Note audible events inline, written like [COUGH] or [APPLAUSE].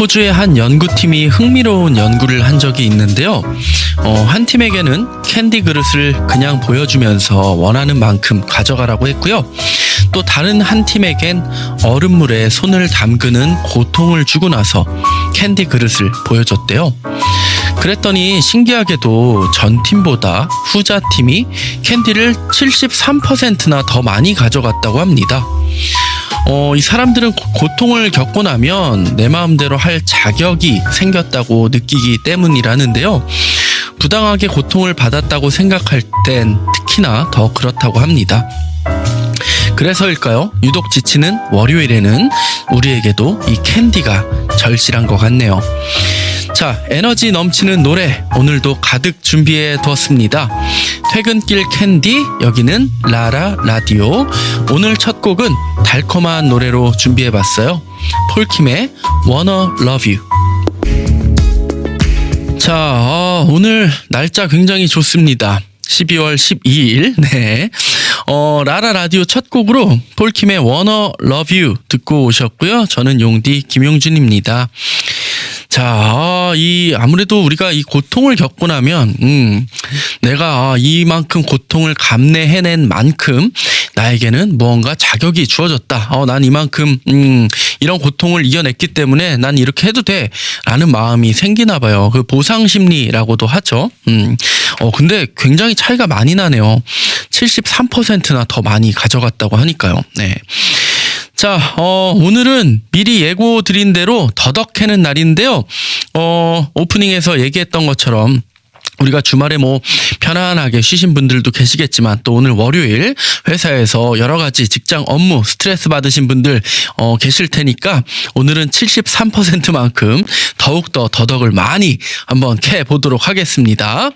호주의 한 연구팀이 흥미로운 연구를 한 적이 있는데요. 어, 한 팀에게는 캔디 그릇을 그냥 보여주면서 원하는 만큼 가져가라고 했고요. 또 다른 한 팀에겐 얼음물에 손을 담그는 고통을 주고 나서 캔디 그릇을 보여줬대요. 그랬더니 신기하게도 전 팀보다 후자 팀이 캔디를 73%나 더 많이 가져갔다고 합니다. 어, 이 사람들은 고- 고통을 겪고 나면 내 마음대로 할 자격이 생겼다고 느끼기 때문이라는데요. 부당하게 고통을 받았다고 생각할 땐 특히나 더 그렇다고 합니다. 그래서일까요? 유독 지치는 월요일에는 우리에게도 이 캔디가 절실한 것 같네요. 자, 에너지 넘치는 노래 오늘도 가득 준비해 두었습니다. 퇴근길 캔디 여기는 라라 라디오 오늘 첫 곡은 달콤한 노래로 준비해 봤어요. 폴킴의 Wanna Love You. 자, 어, 오늘 날짜 굉장히 좋습니다. 12월 12일, [LAUGHS] 네. 어, 라라 라디오 첫 곡으로 폴킴의 Wanna Love You 듣고 오셨고요. 저는 용디 김용준입니다. 자, 아, 이 아무래도 우리가 이 고통을 겪고 나면 음, 내가 아, 이만큼 고통을 감내해낸 만큼 나에게는 무언가 자격이 주어졌다. 어, 난 이만큼 음, 이런 고통을 이겨냈기 때문에 난 이렇게 해도 돼라는 마음이 생기나 봐요. 그 보상 심리라고도 하죠. 음. 어, 근데 굉장히 차이가 많이 나네요. 73%나 더 많이 가져갔다고 하니까요. 네. 자, 어, 오늘은 미리 예고 드린 대로 더덕 캐는 날인데요. 어, 오프닝에서 얘기했던 것처럼 우리가 주말에 뭐 편안하게 쉬신 분들도 계시겠지만 또 오늘 월요일 회사에서 여러 가지 직장 업무 스트레스 받으신 분들 어, 계실 테니까 오늘은 73%만큼 더욱더 더덕을 많이 한번 캐 보도록 하겠습니다.